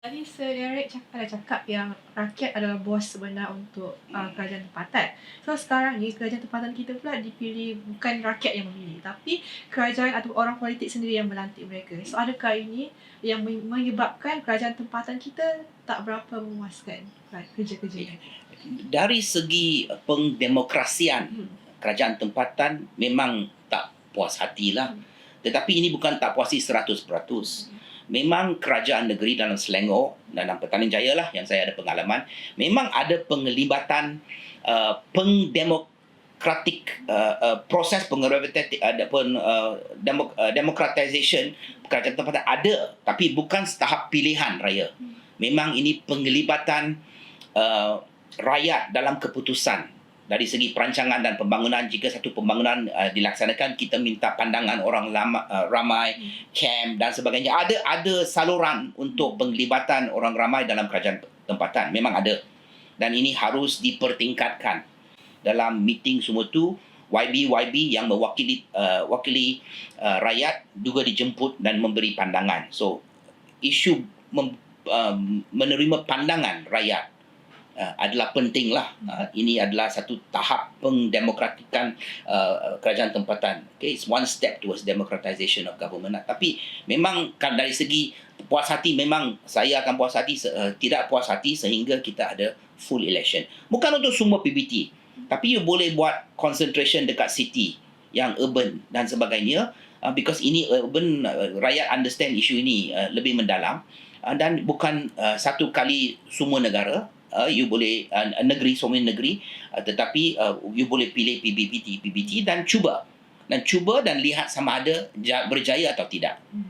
Tadi Sir Derek cakap, ada cakap yang rakyat adalah bos sebenar untuk uh, kerajaan tempatan. So sekarang ni kerajaan tempatan kita pula dipilih bukan rakyat yang memilih tapi kerajaan atau orang politik sendiri yang melantik mereka. So adakah ini yang menyebabkan kerajaan tempatan kita tak berapa memuaskan kerja-kerja Dari segi pengdemokrasian hmm. kerajaan tempatan memang tak puas hatilah. Hmm. Tetapi ini bukan tak puasi 100%. Hmm memang kerajaan negeri dalam Selangor dalam Petaling Jaya lah yang saya ada pengalaman memang ada penglibatan uh, pengdemokratik uh, uh, proses pengrevitatif ada pun uh, demok, uh, demokratisation kerajaan tempatan ada tapi bukan tahap pilihan raya. Memang ini penglibatan uh, rakyat dalam keputusan dari segi perancangan dan pembangunan jika satu pembangunan uh, dilaksanakan kita minta pandangan orang lama, uh, ramai hmm. camp dan sebagainya. Ada ada saluran untuk penglibatan orang ramai dalam kerajaan tempatan. Memang ada. Dan ini harus dipertingkatkan. Dalam meeting semua tu YB YB yang mewakili uh, wakili uh, rakyat juga dijemput dan memberi pandangan. So isu mem, uh, menerima pandangan rakyat uh, adalah pentinglah. Uh, ini adalah satu tahap pengdemokratikan uh, kerajaan tempatan. Okay, it's one step towards democratization of government. Uh, tapi memang kan dari segi puas hati memang saya akan puas hati uh, tidak puas hati sehingga kita ada full election. Bukan untuk semua PBT. Tapi you boleh buat concentration dekat city yang urban dan sebagainya uh, because ini urban uh, rakyat understand isu ini uh, lebih mendalam uh, dan bukan uh, satu kali semua negara uh, you boleh uh, negeri semua negeri uh, tetapi uh, you boleh pilih PBBT PBT dan cuba dan cuba dan lihat sama ada berjaya atau tidak. Hmm.